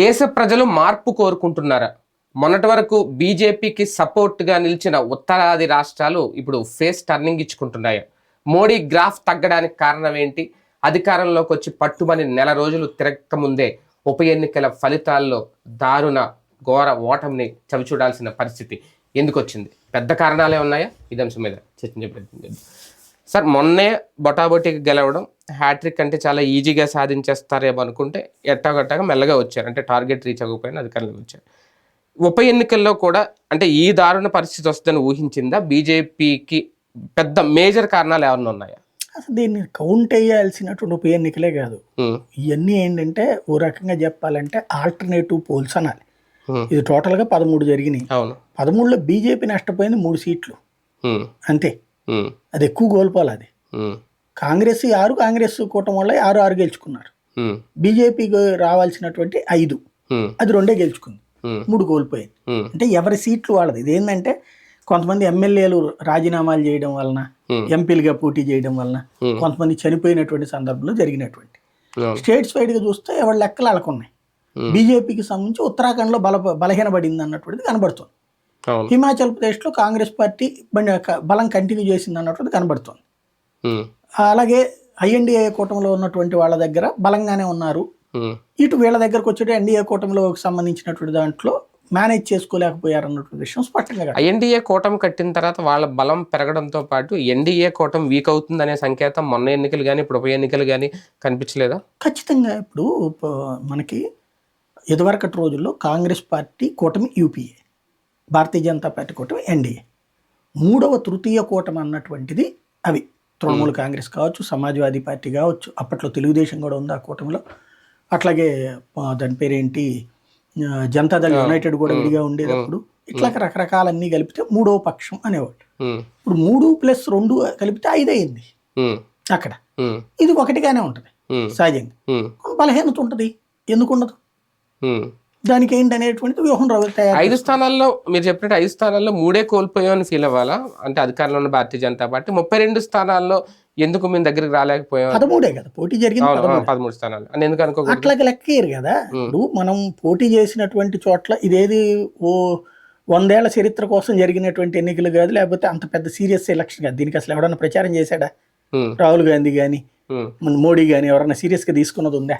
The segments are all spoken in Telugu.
దేశ ప్రజలు మార్పు కోరుకుంటున్నారా? మొన్నటి వరకు బీజేపీకి సపోర్ట్గా నిలిచిన ఉత్తరాది రాష్ట్రాలు ఇప్పుడు ఫేస్ టర్నింగ్ ఇచ్చుకుంటున్నాయి. మోడీ గ్రాఫ్ తగ్గడానికి కారణం ఏంటి? అధికారంలోకి వచ్చి పట్టుమని నెల రోజులు తిరగక ముందే ఉప ఎన్నికల ఫలితాల్లో దారుణ ఘోర ఓటమిని చవిచూడాల్సిన పరిస్థితి ఎందుకు వచ్చింది పెద్ద కారణాలే ఉన్నాయా? ఇది అంశం మీద చర్చించే ప్రయత్నం చేద్దాం. సార్ మొన్నే బొటాబొటికి గెలవడం హ్యాట్రిక్ అంటే చాలా ఈజీగా సాధించేస్తారేమో అనుకుంటే ఎట్టాగట్టాగా మెల్లగా వచ్చారు. అంటే టార్గెట్ రీచ్ అవ్వకపోయినా అధికారంలోకి వచ్చారు. ఉప ఎన్నికల్లో కూడా అంటే ఈ దారుణ పరిస్థితి వస్తుందని ఊహించిందా? బీజేపీకి పెద్ద మేజర్ కారణాలు ఏమన్నా ఉన్నాయా? అసలు దీన్ని కౌంట్ వేయాల్సినటువంటి ఉప ఎన్నికలే కాదు. ఇవన్నీ ఏంటంటే ఓ రకంగా చెప్పాలంటే ఆల్టర్నేటివ్ పోల్స్ అనాలి. ఇది టోటల్గా పదమూడు జరిగినాయి. అవును. పదమూడులో బీజేపీ నష్టపోయింది మూడు సీట్లు. అంతే. అది ఎక్కువ కోల్పోవాలి అది. కాంగ్రెస్ ఆరు కాంగ్రెస్ కూటమి వల్ల ఆరు ఆరు గెలుచుకున్నారు. బీజేపీకి రావాల్సినటువంటి ఐదు. అది రెండే గెలుచుకుంది. మూడు కోల్పోయింది. అంటే ఎవరి సీట్లు వాళ్ళది. ఇదేంటంటే కొంతమంది ఎమ్మెల్యేలు రాజీనామాలు చేయడం వలన. ఎంపీలుగా పోటీ చేయడం వలన. కొంతమంది చనిపోయినటువంటి సందర్భంలో జరిగినటువంటి. స్టేట్స్ వైడ్గా చూస్తే ఎవరి లెక్కలు Hmm. బీజేపీకి సంబంధించి ఉత్తరాఖండ్లో బల బలహీనపడింది అన్నటువంటిది కనబడుతుంది. హిమాచల్ ప్రదేశ్లో కాంగ్రెస్ పార్టీ బలం కంటిన్యూ చేసింది అన్నటువంటిది కనబడుతుంది. అలాగే ఐఎన్డీఏ కూటమిలో ఉన్నటువంటి వాళ్ళ దగ్గర బలంగానే ఉన్నారు. ఇటు వీళ్ళ దగ్గరకు వచ్చేటి ఎన్డీఏ కూటమిలో సంబంధించినటువంటి దాంట్లో మేనేజ్ చేసుకోలేకపోయారు అన్నటువంటి విషయం స్పష్టంగా. ఎన్డీఏ కూటమి కట్టిన తర్వాత వాళ్ళ బలం పెరగడంతో పాటు ఎన్డీఏ కూటమి వీక్ అవుతుందనే సంకేతం మొన్న ఎన్నికలు కానీ ఇప్పుడు ఉప ఎన్నికలు కానీ కనిపించలేదా? ఖచ్చితంగా ఇప్పుడు మనకి ఇదివరకటి రోజుల్లో కాంగ్రెస్ పార్టీ కూటమి యూపీఏ. భారతీయ జనతా పార్టీ కూటమి ఎన్డీఏ. మూడవ తృతీయ కూటమి అన్నటువంటిది అవి. తృణమూల్ కాంగ్రెస్ కావచ్చు సమాజ్వాదీ పార్టీ కావచ్చు అప్పట్లో తెలుగుదేశం కూడా ఉంది ఆ కూటమిలో. అట్లాగే దాని పేరేంటి జనతాదళ్ యునైటెడ్ కూడా విడిగా ఉండేది అప్పుడు. ఇట్లా రకరకాలన్నీ కలిపితే మూడవ పక్షం అనేవాళ్ళు. ఉమ్, ఇప్పుడు మూడు ప్లస్ రెండు కలిపితే ఐదు అయింది. అక్కడ. ఇది ఒకటిగానే ఉంటుంది. సహజంగా. బలహీనత ఉంటుంది. ఎందుకు ఉండదు. దానికి ఏంటి అనేటువంటిది వ్యూహం తయారు ఐదు స్థానాల్లో మీరు చెప్పినట్టు ఐదు స్థానాల్లో మూడే కోల్పోయామని ఫీల్ అవ్వాలా? అంటే అధికారంలో ఉన్న భారతీయ జనతా పార్టీ ముప్పై రెండు స్థానాల్లో ఎందుకు మేము దగ్గరికి రాలేకపోయాం? పదమూడే కదా పోటీ జరిగింది పదమూడు. స్థానాలు అని ఎందుకు అట్లాగే లెక్కేయరు కదా. ఇప్పుడు మనం పోటీ చేసినటువంటి చోట్ల ఇదేది ఓ వందేళ్ళ చరిత్ర కోసం జరిగినటువంటి ఎన్నికలు కాదు లేకపోతే అంత పెద్ద సీరియస్ ఎలక్షన్ కాదు. దీనికి అసలు ఎవడన్నా ప్రచారం చేశాడా? రాహుల్ గాంధీ కానీ ఉమ్, మన మోడీ కానీ ఎవరన్నా సీరియస్గా తీసుకున్నది ఉందా.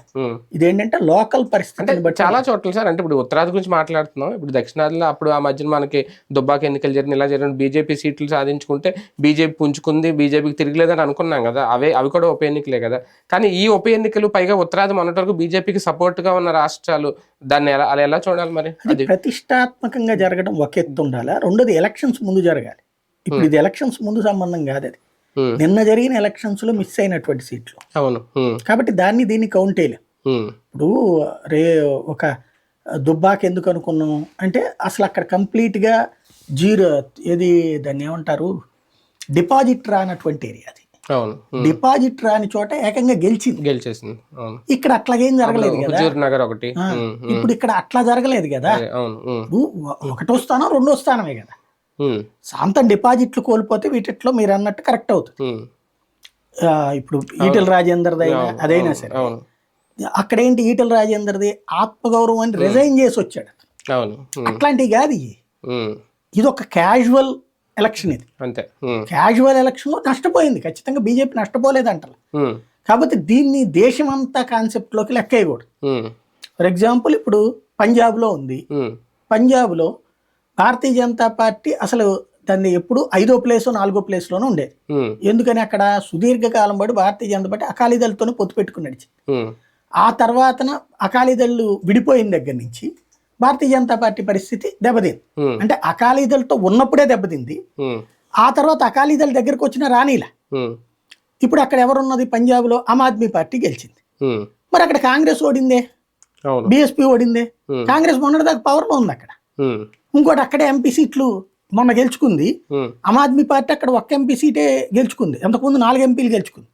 ఇదేంటంటే లోకల్ పరిస్థితిని బట్టి చాలా చోట్ల సార్ అంటే ఇప్పుడు ఉత్తరాది గురించి మాట్లాడుతున్నాం. ఇప్పుడు దక్షిణాదిలో అప్పుడు ఆ మధ్యన మనకి దుబ్బాక ఎన్నికలు జరిగిన ఇలా జరిగిన బీజేపీ సీట్లు సాధించుకుంటే బీజేపీ పుంజుకుంది బీజేపీకి తిరగలేదని అనుకున్నాం కదా. అవే అవి కూడా ఉప ఎన్నికలే కదా. కానీ ఈ ఉప ఎన్నికలు పైగా ఉత్తరాది మొన్నటి వరకు బీజేపీకి సపోర్ట్గా ఉన్న రాష్ట్రాలు దాన్ని ఎలా అలా ఎలా చూడాలి మరి? అది ప్రతిష్టాత్మకంగా జరగడం ఒక ఎత్తు ఉండాలా. రెండోది ఎలక్షన్స్ ముందు జరగాలి. ఇప్పుడు ఇది ఎలక్షన్స్ ముందు సంబంధం కాదు అది నిన్న జరిగిన ఎలక్షన్స్లో మిస్ అయినటువంటి సీట్లు. అవును. కాబట్టి దాన్ని దీన్ని కౌంట్ చేయలేం. ఇప్పుడు రే ఒక దుబ్బాక ఎందుకు అనుకున్నాం? అంటే అసలు అక్కడ కంప్లీట్గా జీరో ఏది దాన్ని ఏమంటారు? డిపాజిట్ రానటువంటి ఏరియా అది. అవును. డిపాజిట్ రాని చోట ఏకంగా గెలిచింది. గెలిచేసింది. ఇక్కడ అట్లాగేం జరగలేదు కదా. నగర్ ఒకటి. ఇప్పుడు ఇక్కడ అట్లా జరగలేదు కదా. అవును. ఒకటో స్థానం రెండో స్థానమే కదా. శాంతం డిపాజిట్లు కోల్పోతే వీటిట్లో మీరు అన్నట్టు కరెక్ట్ అవుతుంది. ఇప్పుడు ఈటెల రాజేందర్ అయినా అదైనా సరే. అక్కడ ఏంటి ఈటెల రాజేందర్ది ఆత్మగౌరవం అని రిజైన్ చేసి వచ్చాడు అట్లాంటివి కాదు ఇది ఒక క్యాజువల్ ఎలక్షన్ ఇది. అంతే. క్యాజువల్ ఎలక్షన్లో నష్టపోయింది. ఖచ్చితంగా బీజేపీ నష్టపోలేదు అంటారు కాబట్టి దీన్ని దేశమంతా కాన్సెప్ట్లోకి లెక్కేయకూడదు. ఉమ్, ఫర్ ఎగ్జాంపుల్ ఇప్పుడు పంజాబ్లో ఉంది. ఉమ్, పంజాబ్లో భారతీయ జనతా పార్టీ అసలు దాన్ని ఎప్పుడు ఐదో ప్లేస్ నాలుగో ప్లేస్లోనే ఉండేది. ఉమ్, ఎందుకని అక్కడ సుదీర్ఘకాలం పాటు భారతీయ జనతా పార్టీ అకాలీదళతోనే పొత్తు పెట్టుకుని నడిచింది. ఆ తర్వాతన అకాలీదళ్ళు విడిపోయిన దగ్గర నుంచి భారతీయ జనతా పార్టీ పరిస్థితి దెబ్బతింది. అంటే అకాలీదళతో ఉన్నప్పుడే దెబ్బతింది. ఆ తర్వాత అకాలీదళ దగ్గరకు వచ్చిన రానీల ఇప్పుడు అక్కడ ఎవరున్నది? పంజాబ్లో ఆమ్ ఆద్మీ పార్టీ గెలిచింది. మరి అక్కడ కాంగ్రెస్ ఓడిందే? బీఎస్పీ ఓడిందే? కాంగ్రెస్ మొన్నటిదాకా పవర్లో ఉంది అక్కడ. ఇంకోటి అక్కడే ఎంపీ సీట్లు మొన్న గెలుచుకుంది. ఆమ్ ఆద్మీ పార్టీ అక్కడ ఒక్క ఎంపీ సీటే గెలుచుకుంది. అంతకుముందు నాలుగు ఎంపీలు గెలుచుకుంది.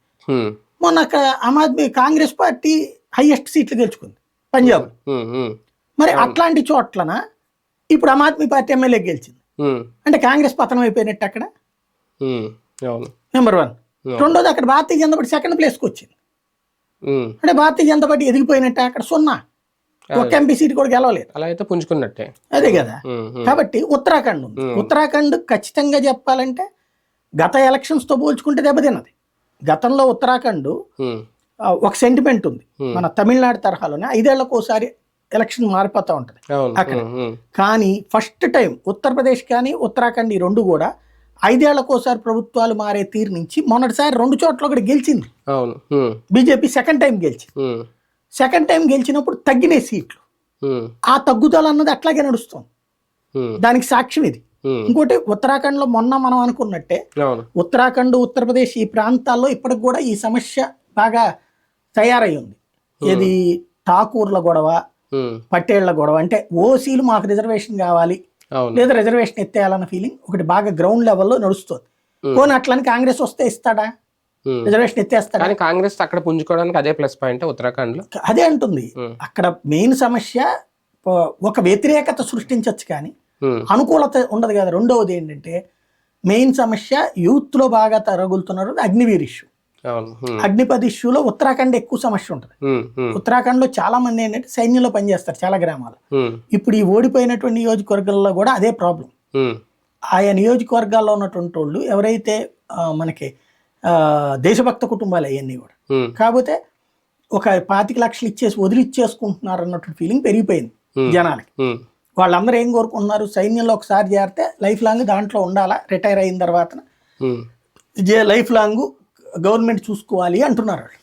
మొన్న అక్కడ ఆమ్ ఆద్మీ కాంగ్రెస్ పార్టీ హైయెస్ట్ సీట్లు గెలుచుకుంది. పంజాబ్. మరి అట్లాంటి చోట్లన ఇప్పుడు ఆమ్ ఆద్మీ పార్టీ ఎమ్మెల్యే గెలిచింది. అంటే కాంగ్రెస్ పతనం అయిపోయినట్టు అక్కడ? Number one. రెండోది అక్కడ భారతీయ జనతా పార్టీ సెకండ్ ప్లేస్కి వచ్చింది. అంటే భారతీయ జనతా పార్టీ ఎదిగిపోయినట్టు అక్కడ సున్నా. ఒక్క ఎంపీ సీట్ కూడా గెలవలేదు. అలా అయితే పుంజుకున్నట్టే. అదే కదా. కాబట్టి ఉత్తరాఖండ్ ఉంది. ఉత్తరాఖండ్ ఖచ్చితంగా చెప్పాలంటే గత elections తో పోల్చుకుంటే దెబ్బతిన్నది. గతంలో ఉత్తరాఖండ్ ఒక సెంటిమెంట్ ఉంది. మన తమిళనాడు తరహాలోనే ఐదేళ్ళకు ఒకసారి ఎలక్షన్ మారిపోతూ ఉంటుంది. అక్కడ. కానీ ఫస్ట్ టైం ఉత్తరప్రదేశ్ కానీ ఉత్తరాఖండ్ ఈ రెండు కూడా ఐదేళ్ళకు ఒకసారి ప్రభుత్వాలు మారే తీరు నుంచి మొన్నటిసారి రెండు చోట్ల కూడా గెలిచింది. బీజేపీ సెకండ్ టైం గెలిచింది. సెకండ్ టైం గెలిచినప్పుడు తగ్గినాయి సీట్లు. ఆ తగ్గుదల అన్నది అట్లాగే నడుస్తుంది. దానికి సాక్ష్యం ఇది. ఇంకోటి ఉత్తరాఖండ్లో మొన్న మనం అనుకున్నట్టే ఉత్తరాఖండ్ ఉత్తరప్రదేశ్ ఈ ప్రాంతాల్లో ఇప్పటికి కూడా ఈ సమస్య బాగా తయారై ఉంది ఇది ఠాకూర్ల గొడవ ఉమ్, పటేళ్ళ గొడవ అంటే ఓసీలు మాకు రిజర్వేషన్ కావాలి లేదా రిజర్వేషన్ ఎత్తేయాలన్న ఫీలింగ్ ఒకటి బాగా గ్రౌండ్ లెవెల్లో నడుస్తుంది. పోనీ అట్లని కాంగ్రెస్ వస్తే ఇస్తాడా. రిజర్వేషన్ ఎత్తేస్తాడా కానీ కాంగ్రెస్ అక్కడ పుంజుకోవడానికి అదే ప్లస్ పాయింట్ ఉత్తరాఖండ్లో అదే అంటుంది. Hmm. అక్కడ మెయిన్ సమస్య ఒక వ్యతిరేకత సృష్టించవచ్చు కానీ ఉమ్, అనుకూలత ఉండదు కదా. రెండవది ఏంటంటే మెయిన్ సమస్య యూత్లో బాగా తరగులుతున్నారు అగ్నివీర్ ఇష్యూ. అగ్నిపథ్ ఇష్యూలో ఉత్తరాఖండ్ ఎక్కువ సమస్య ఉంటుంది. ఉత్తరాఖండ్లో చాలా మంది ఏంటంటే సైన్యంలో పనిచేస్తారు చాలా గ్రామాలు. ఇప్పుడు ఈ ఓడిపోయినటువంటి నియోజకవర్గాల్లో కూడా అదే ప్రాబ్లం. ఆయా నియోజకవర్గాల్లో ఉన్నటువంటి వాళ్ళు ఎవరైతే మనకి దేశభక్త కుటుంబాలు అవన్నీ కూడా. కాకపోతే ఒక పాతిక లక్షలు ఇచ్చేసి వదిలిచ్చేసుకుంటున్నారు అన్నటువంటి ఫీలింగ్ పెరిగిపోయింది. జనాలకి. ఉమ్, వాళ్ళందరూ ఏం కోరుకుంటున్నారు? సైన్యంలో ఒకసారి చేరితే లైఫ్ లాంగ్ దాంట్లో ఉండాలా? రిటైర్ అయిన తర్వాత లైఫ్ లాంగ్ గవర్నమెంట్ చూసుకోవాలి అంటున్నారు వాళ్ళు.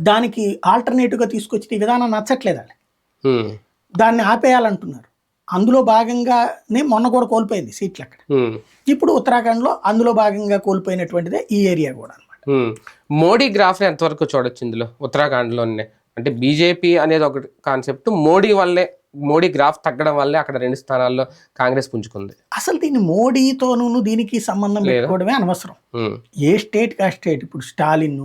దానికి ఆల్టర్నేటివ్గా తీసుకొచ్చిన ఈ విధానం నచ్చట్లేదు వాళ్ళకి ఉమ్, దాన్ని ఆపేయాలంటున్నారు. అందులో భాగంగానే మొన్న కూడా కోల్పోయింది సీట్లు అక్కడ. ఇప్పుడు ఉత్తరాఖండ్లో అందులో భాగంగా కోల్పోయినటువంటిదే ఈ ఏరియా కూడా అనమాట. మోడీ గ్రాఫ్ ఎంతవరకు చూడొచ్చు ఇందులో? ఉత్తరాఖండ్లోనే. అంటే బీజేపీ అనేది ఒక కాన్సెప్ట్ మోడీ వల్లే మోడీ గ్రాఫ్ తగ్గడం వల్లే అక్కడ రెండు స్థానాల్లో కాంగ్రెస్ పుంజుకుంది. అసలు దీన్ని మోడీతోనూ దీనికి సంబంధం లేదా? పెట్టుకోవడమే అనవసరం. ఏ స్టేట్ కా స్టేట్? ఇప్పుడు స్టాలిన్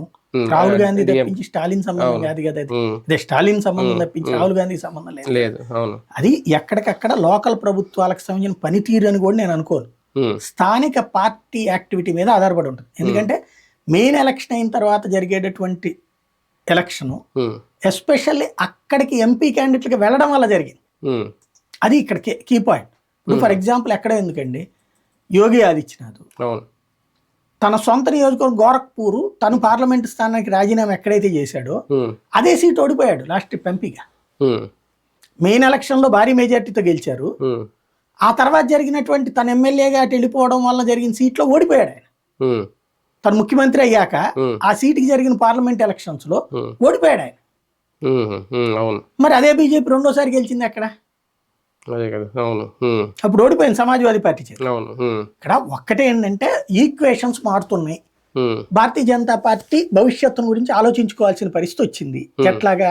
రాహుల్ గాంధీ. తప్పించి స్టాలిన్ సంబంధం. కాదు కదా అది. అదే స్టాలిన్ సంబంధం తప్పించి. రాహుల్ గాంధీ సంబంధం లేదు. లేదు అవును. అది ఎక్కడికక్కడ లోకల్ ప్రభుత్వాలకు సంబంధించిన పనితీరు అని కూడా నేను అనుకోను. స్థానిక పార్టీ యాక్టివిటీ మీద ఆధారపడి ఉంటుంది. ఎందుకంటే మెయిన్ ఎలక్షన్ అయిన తర్వాత జరిగేటటువంటి ఎలక్షను ఎస్పెషల్లీ అక్కడికి ఎంపీ క్యాండిడేట్లకి వెళ్ళడం వల్ల జరిగింది. అది ఇక్కడ కీ పాయింట్. ఫర్ ఎగ్జాంపుల్ ఎక్కడ ఎందుకండి? యోగి ఆదిత్యనాథ్. తన సొంత నియోజకవర్గం గోరఖ్పూర్ తను పార్లమెంట్ స్థానానికి రాజీనామా ఎక్కడైతే చేశాడో అదే సీట్ ఓడిపోయాడు లాస్ట్ ఎంపీగా. మెయిన్ ఎలక్షన్లో భారీ మెజార్టీతో గెలిచారు. ఆ తర్వాత జరిగినటువంటి తన ఎమ్మెల్యేగా అటు వెళ్ళిపోవడం వల్ల జరిగిన సీట్లో ఓడిపోయాడు ఆయన. తను ముఖ్యమంత్రి అయ్యాక ఆ సీటుకి జరిగిన పార్లమెంట్ ఎలక్షన్స్లో ఉమ్, ఓడిపోయాడు ఆయన. మరి అదే బీజేపీ రెండోసారి గెలిచింది అక్కడ అదే కదా అవును అప్పుడు ఓడిపోయింది సమాజ్వాదీ పార్టీ చేత. అవును ఇక్కడ ఒక్కటే ఏంటంటే ఈక్వేషన్స్ మారుతున్నాయి. భారతీయ జనతా పార్టీ భవిష్యత్తును గురించి ఆలోచించుకోవాల్సిన పరిస్థితి వచ్చింది. ఎట్లాగా?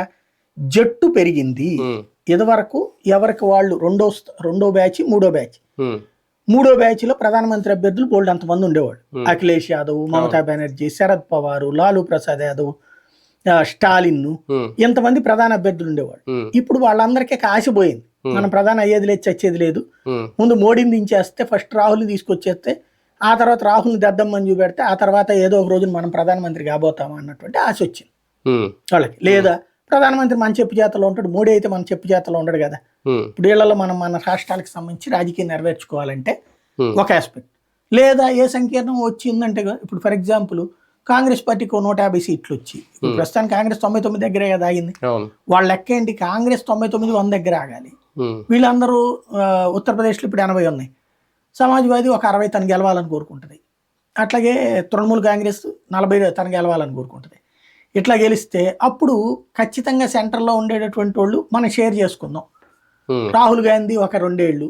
జట్టు పెరిగింది. ఇదివరకు ఎవరికి వాళ్ళు రెండో రెండో బ్యాచ్ మూడో బ్యాచ్? మూడో బ్యాచ్లో ప్రధానమంత్రి అభ్యర్థులు బోల్డ్ అంతమంది ఉండేవాళ్ళు. Hmm. అఖిలేష్ యాదవ్ మమతా బెనర్జీ శరద్ పవార్ లాలూ ప్రసాద్ యాదవ్ స్టాలిన్ ఇంతమంది ప్రధాన అభ్యర్థులు ఉండేవాళ్ళు. ఉమ్, ఇప్పుడు వాళ్ళందరికీ కాసి పోయింది. Hmm. మనం ప్రధాన అయ్యేది లేదు చచ్చేది లేదు. ముందు మోడీని దించేస్తే ఫస్ట్ రాహుల్ని తీసుకొచ్చేస్తే ఆ తర్వాత రాహుల్ని దద్దమ్మని చూపెడితే ఆ తర్వాత ఏదో ఒక రోజున మనం ప్రధానమంత్రి కాబోతామా అన్నటువంటి ఆశ వచ్చింది. వాళ్ళకి. లేదా ప్రధానమంత్రి మన చెప్పు చేతలో ఉంటాడు మోడీ అయితే మన చెప్పు చేతలో ఉండడు కదా. ఇప్పుడు వీళ్ళలో మనం మన రాష్ట్రాలకు సంబంధించి రాజకీయం నెరవేర్చుకోవాలంటే ఒక ఆస్పెక్ట్ లేదా ఏ సంకీర్ణం వచ్చిందంటే ఇప్పుడు ఫర్ ఎగ్జాంపుల్ కాంగ్రెస్ పార్టీకి నూట యాభై సీట్లు వచ్చి ప్రస్తుతానికి కాంగ్రెస్ తొంభై తొమ్మిది దగ్గరే కదా ఆగింది. అవును. వాళ్ళ లెక్క ఏంటి? కాంగ్రెస్ తొంభై తొమ్మిది వంద దగ్గర ఆగాలి. వీళ్ళందరూ ఉత్తరప్రదేశ్లో ఇప్పుడు ఎనభై ఉన్నాయి. సమాజ్వాదీ ఒక అరవై తను గెలవాలని కోరుకుంటుంది. అట్లాగే తృణమూల్ కాంగ్రెస్ నలభై తను గెలవాలని కోరుకుంటుంది. ఇట్లా గెలిస్తే అప్పుడు ఖచ్చితంగా సెంటర్లో ఉండేటటువంటి వాళ్ళు మనం షేర్ చేసుకుందాం. రాహుల్ గాంధీ ఒక రెండేళ్ళు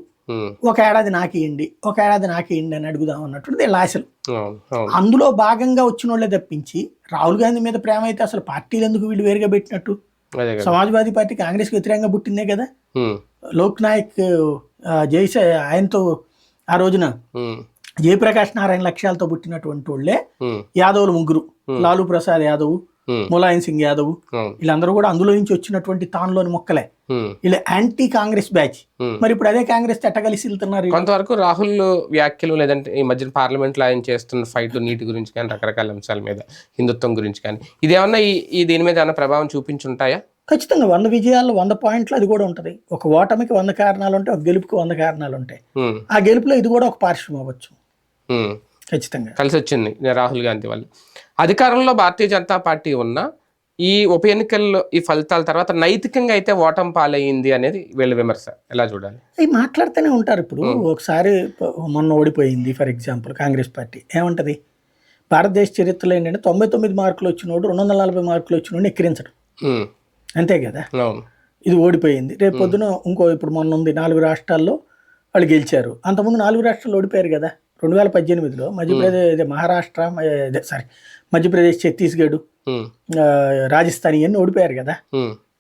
ఒక ఏడాది నాకేయండి ఒక ఏడాది నాకేయండి అని అడుగుదాం అన్నట్టు వీళ్ళ ఆశలు. అవును అవును. అందులో భాగంగా వచ్చిన వాళ్ళే తప్పించి రాహుల్ గాంధీ మీద ప్రేమ అయితే అసలు పార్టీలు ఎందుకు వీళ్ళు వేరుగా పెట్టినట్టు? సమాజ్వాదీ పార్టీ కాంగ్రెస్కి వ్యతిరేకంగా పుట్టిందే కదా. లోక్ నాయక్ జైసే ఆయనతో ఆ రోజున జయప్రకాష్ నారాయణ లక్ష్యాలతో పుట్టినటువంటి వాళ్ళే యాదవులు ముగ్గురు. లాలూ ప్రసాద్ యాదవ్ ములాయం సింగ్ యాదవ్ వీళ్ళందరూ కూడా అందులో నుంచి వచ్చినటువంటి తానులోని మొక్కలే. వీళ్ళు యాంటీ కాంగ్రెస్ బ్యాచ్. మరి ఇప్పుడు అదే కాంగ్రెస్ ఎట్టగలిసి వెళ్తున్నారు? కొంతవరకు రాహుల్ వ్యాఖ్యలు లేదంటే ఈ మధ్యన పార్లమెంట్లో ఆయన చేస్తున్న ఫైట్ నీటి గురించి కానీ రకరకాల అంశాల మీద హిందుత్వం గురించి కానీ ఇదేమన్నా ఈ ఈ దీని మీద ఏమైనా ప్రభావం చూపించుంటాయా? ఖచ్చితంగా వంద విజయాల్లో వంద పాయింట్లు అది కూడా ఉంటుంది. ఒక ఓటమికి వంద కారణాలు ఉంటాయి ఒక గెలుపుకి వంద కారణాలు ఉంటాయి ఆ గెలుపులో ఇది కూడా ఒక పార్శ్వం అవ్వచ్చు. ఖచ్చితంగా. కలిసి వచ్చింది రాహుల్ గాంధీ వల్ల అధికారంలో భారతీయ జనతా పార్టీ ఉన్న ఈ ఉప ఎన్నికల్లో ఈ ఫలితాల తర్వాత నైతికంగా అయితే ఓటం పాలయ్యింది అనేది వీళ్ళ విమర్శ. ఎలా చూడాలి? అవి మాట్లాడుతూనే ఉంటారు ఇప్పుడు. ఒకసారి మొన్న ఓడిపోయింది ఫర్ ఎగ్జాంపుల్ కాంగ్రెస్ పార్టీ. ఏమంటది? భారతదేశ చరిత్రలో ఏంటంటే తొంభై తొమ్మిది మార్కులు వచ్చినోడు రెండు వందల నలభై మార్కులు వచ్చినోడు ఎక్కిరించడం. అంతే కదా? ఇది ఓడిపోయింది. రేపు పొద్దున ఇంకో ఇప్పుడు మొన్న ఉంది నాలుగు రాష్ట్రాల్లో వాళ్ళు గెలిచారు. అంతకుముందు నాలుగు రాష్ట్రాలు ఓడిపోయారు కదా? రెండు వేల పద్దెనిమిదిలో మధ్యప్రదేశ్ మహారాష్ట్ర సారీ మధ్యప్రదేశ్ ఛత్తీస్గఢ్ రాజస్థాన్ ఇవన్నీ ఓడిపోయారు కదా.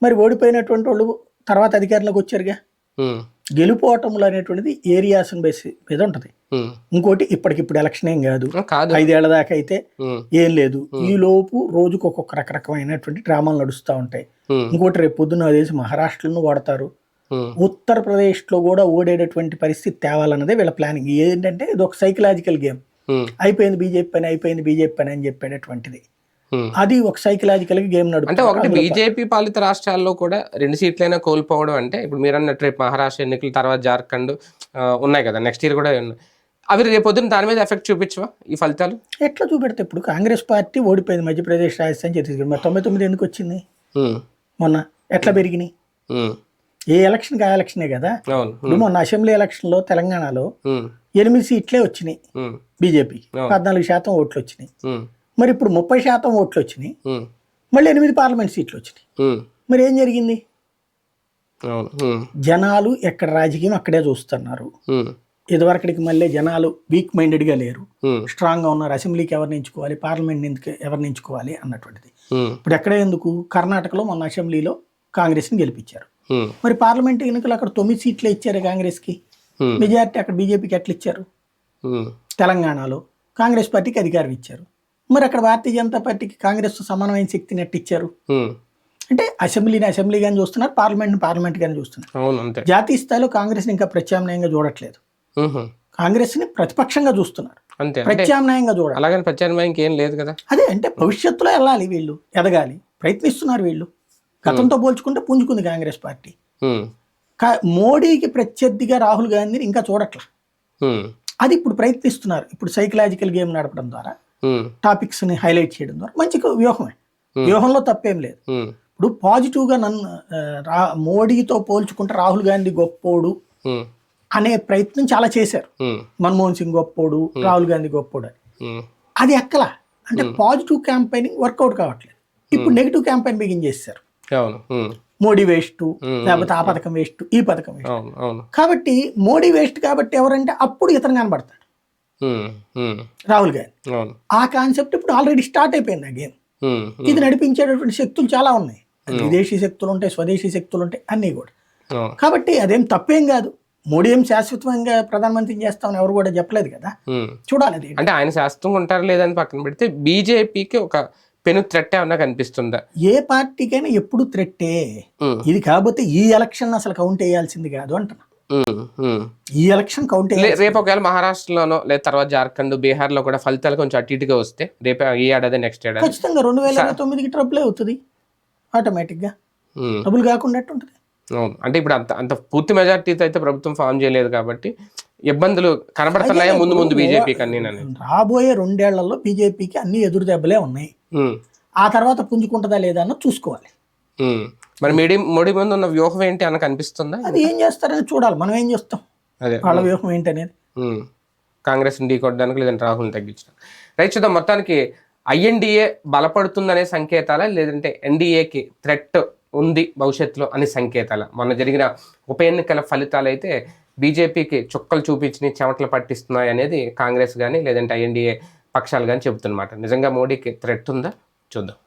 మరి ఓడిపోయినటువంటి వాళ్ళు తర్వాత అధికారంలోకి వచ్చారుగా. ఉమ్, గెలుపు ఓటములు అనేటువంటిది ఏరియాస్ బేస్ మీద ఉంటుంది. ఇంకోటి ఇప్పటికిప్పుడు ఎలక్షన్ ఏం కాదు. ఐదేళ్ళ దాకా అయితే ఏం లేదు. ఈ లోపు రోజుకు ఒక్కొక్క రకరకమైనటువంటి డ్రామాలు నడుస్తూ ఉంటాయి. ఇంకోటి రేపు పొద్దున్న తెలిసి మహారాష్ట్రను వాడతారు. ఉత్తరప్రదేశ్లో కూడా ఓడేటటువంటి పరిస్థితి తేవాలన్నదే వీళ్ళ ప్లానింగ్ ఏంటంటే ఇది ఒక సైకలాజికల్ గేమ్ అయిపోయింది బీజేపీ పని అయిపోయింది బీజేపీ పని అని చెప్పేటటువంటిది. అది ఒక సైకలాజికల్ గేమ్ అంటే నడుపుతుంది. ఒకటి బీజేపీ పాలిత రాష్ట్రాల్లో కూడా రెండు సీట్లైనా కోల్పోవడం అంటే ఇప్పుడు మీరు అన్నట్టు రేపు మహారాష్ట్ర ఎన్నికల తర్వాత జార్ఖండ్ ఉన్నాయి కదా నెక్స్ట్ ఇయర్ కూడా ఉన్నాయి. అవి రేపు పొద్దున్న దాని మీద ఎఫెక్ట్ చూపించవా ఈ ఫలితాలు? ఎట్లా చూపెడితే ఇప్పుడు కాంగ్రెస్ పార్టీ ఓడిపోయింది మధ్యప్రదేశ్ రాజస్థాన్ ఛత్తీస్గఢ్. మరి తొంభై తొమ్మిది ఎందుకు వచ్చింది? మొన్న ఎట్లా పెరిగినాయి? ఏ ఎలక్షన్కి ఆ ఎలక్షనే కదా? ఇప్పుడు మొన్న అసెంబ్లీ ఎలక్షన్లో తెలంగాణలో ఎనిమిది సీట్లే వచ్చినాయి అవును. పద్నాలుగు శాతం ఓట్లు వచ్చినాయి. మరి ఇప్పుడు ముప్పై శాతం ఓట్లు వచ్చినాయి. మళ్ళీ ఎనిమిది పార్లమెంట్ సీట్లు వచ్చినాయి. మరి ఏం జరిగింది? జనాలు ఎక్కడ రాజకీయం అక్కడే చూస్తున్నారు. ఇదివరకటికి మళ్ళీ జనాలు వీక్ మైండెడ్గా లేరు. స్ట్రాంగ్గా ఉన్నారు. అసెంబ్లీకి ఎవరిని ఎంచుకోవాలి? పార్లమెంట్ ఎందుకు ఎవరిని ఎంచుకోవాలి? అన్నటువంటిది. ఇప్పుడు ఎక్కడ ఎందుకు? కర్ణాటకలో మొన్న అసెంబ్లీలో కాంగ్రెస్ని గెలిపించారు. మరి పార్లమెంట్ ఎన్నికలు అక్కడ తొమ్మిది సీట్లే ఇచ్చారు కాంగ్రెస్కి? మెజారిటీ అక్కడ బీజేపీకి ఎట్లా ఇచ్చారు? తెలంగాణలో కాంగ్రెస్ పార్టీకి అధికారం ఇచ్చారు. మరి అక్కడ భారతీయ జనతా పార్టీకి కాంగ్రెస్ సమానమైన శక్తిని ఎట్టు ఇచ్చారు? అంటే అసెంబ్లీని అసెంబ్లీగాని చూస్తున్నారు పార్లమెంట్ని పార్లమెంట్గాని చూస్తున్నారు. అవును అంతే. జాతీయ స్థాయిలో కాంగ్రెస్ని ఇంకా ప్రత్యామ్నాయంగా చూడట్లేదు. కాంగ్రెస్ని ప్రతిపక్షంగా చూస్తున్నారు. అంతే ప్రత్యామ్నాయంగా చూడాలి. అలాగని ప్రత్యామ్నాయం ఇంకేం లేదు కదా. అదే అంటే భవిష్యత్తులో వెళ్ళాలి వీళ్ళు ఎదగాలి ప్రయత్నిస్తున్నారు వీళ్ళు. గతంతో పోల్చుకుంటే పుంజుకుంది కాంగ్రెస్ పార్టీ. మోడీకి ప్రత్యర్థిగా రాహుల్ గాంధీని ఇంకా చూడట్లా. అది ఇప్పుడు ప్రయత్నిస్తున్నారు. ఇప్పుడు సైకలాజికల్ గేమ్ నడపడం ద్వారా ఉమ్, టాపిక్స్ని హైలైట్ చేయడం ద్వారా. మంచి వ్యూహమే. వ్యూహంలో తప్పేం లేదు. ఇప్పుడు పాజిటివ్గా నన్ను ఆ, రా మోడీతో పోల్చుకుంటే రాహుల్ గాంధీ గొప్పోడు అనే ప్రయత్నం చాలా చేశారు. మన్మోహన్ సింగ్ గొప్పోడు రాహుల్ గాంధీ గొప్పోడు అని. అది ఎక్కల? అంటే పాజిటివ్ క్యాంపెయినింగ్ వర్కౌట్ కావట్లేదు. ఇప్పుడు నెగిటివ్ క్యాంపెయిన్ బిగిన్ చేశారు మోడీ వేస్ట్. లేకపోతే ఆ పథకం వేస్ట్ ఈ పథకం వేస్ట్. కాబట్టి మోడీ వేస్ట్ కాబట్టి ఎవరంటే అప్పుడు ఇతను కనబడతాడు. రాహుల్ గాంధీ. ఆ కాన్సెప్ట్ ఇప్పుడు ఆల్రెడీ స్టార్ట్ అయిపోయింది ఆ గేమ్. ఇది నడిపించేటటువంటి శక్తులు చాలా ఉన్నాయి. విదేశీ శక్తులు ఉంటాయి స్వదేశీ శక్తులు ఉంటాయి అన్నీ కూడా. కాబట్టి అదేం తప్పేం కాదు. మోడీ ఏం శాశ్వతంగా ప్రధానమంత్రిని చేస్తామని ఎవరు కూడా చెప్పలేదు కదా. చూడాలి అంటే ఆయన శాస్త్రంగా ఉంటారు లేదని పక్కన పెడితే బీజేపీకి ఒక పెను థ్రెట్ ఏమన్నా కనిపిస్తుందా? ఏ పార్టీకైనా ఎప్పుడు త్రెట్టే. ఉమ్, ఇది కాకపోతే ఈ ఎలక్షన్ అసలు కౌంట్ వేయాల్సింది కాదు అంటున్నా. ఈ ఎలక్షన్ కౌంట్ రేపు ఒకవేళ మహారాష్ట్రలోనో లేదా తర్వాత జార్ఖండ్ బీహార్లో కూడా ఫలితాలు కొంచెం అటు ఇటుగా వస్తే రేపు ఈ ఏడాది నెక్స్ట్ ఏడాది. ఖచ్చితంగా రెండు వేల ఇరవై తొమ్మిదికి ట్రబుల్ అవుతుంది. ఆటోమేటిక్గా. ఉమ్, ట్రబుల్ కాకుండా ఉంటుంది అవును. అంటే ఇప్పుడు అంత అంత పూర్తి మెజార్టీతో అయితే ప్రభుత్వం ఫామ్ చేయలేదు కాబట్టి ఇబ్బందులు కనబడుతున్నాయా ముందు ముందు బీజేపీకి అన్ని రాబోయే రెండేళ్ళలో బీజేపీకి అన్ని ఎదురు దెబ్బలే ఉన్నాయి. ఆ తర్వాత పుంజుకుంటుందా లేదా అన్నది చూసుకోవాలి. మరి మోడీ మోడీ ముందు ఉన్న వ్యూహం ఏంటి అన్న కనిపిస్తుందా? అది ఏం చేస్తారని చూడాలి. మనం ఏం చేస్తాం? అదే. వాళ్ళ వ్యూహం ఏంటనేది. ఉమ్. కాంగ్రెస్ని ఢీకొట్టడానికి లేదంటే రాహుల్ని తగ్గించడం రైట్ చూద్దాం. మొత్తానికి ఐఎన్డిఏ బలపడుతుందనే సంకేతాలా లేదంటే ఎన్డీఏకి థ్రెట్ ఉంది భవిష్యత్తులో అనే సంకేతాల? మొన్న జరిగిన ఉప ఎన్నికల ఫలితాలు అయితే బీజేపీకి చుక్కలు చూపించి చెమటలు పట్టిస్తున్నాయి అనేది కాంగ్రెస్ కానీ లేదంటే ఐఎన్డీఏ పక్షాలు కానీ చెబుతున్నమాట. నిజంగా మోడీకి థ్రెట్ ఉందా? చూద్దాం.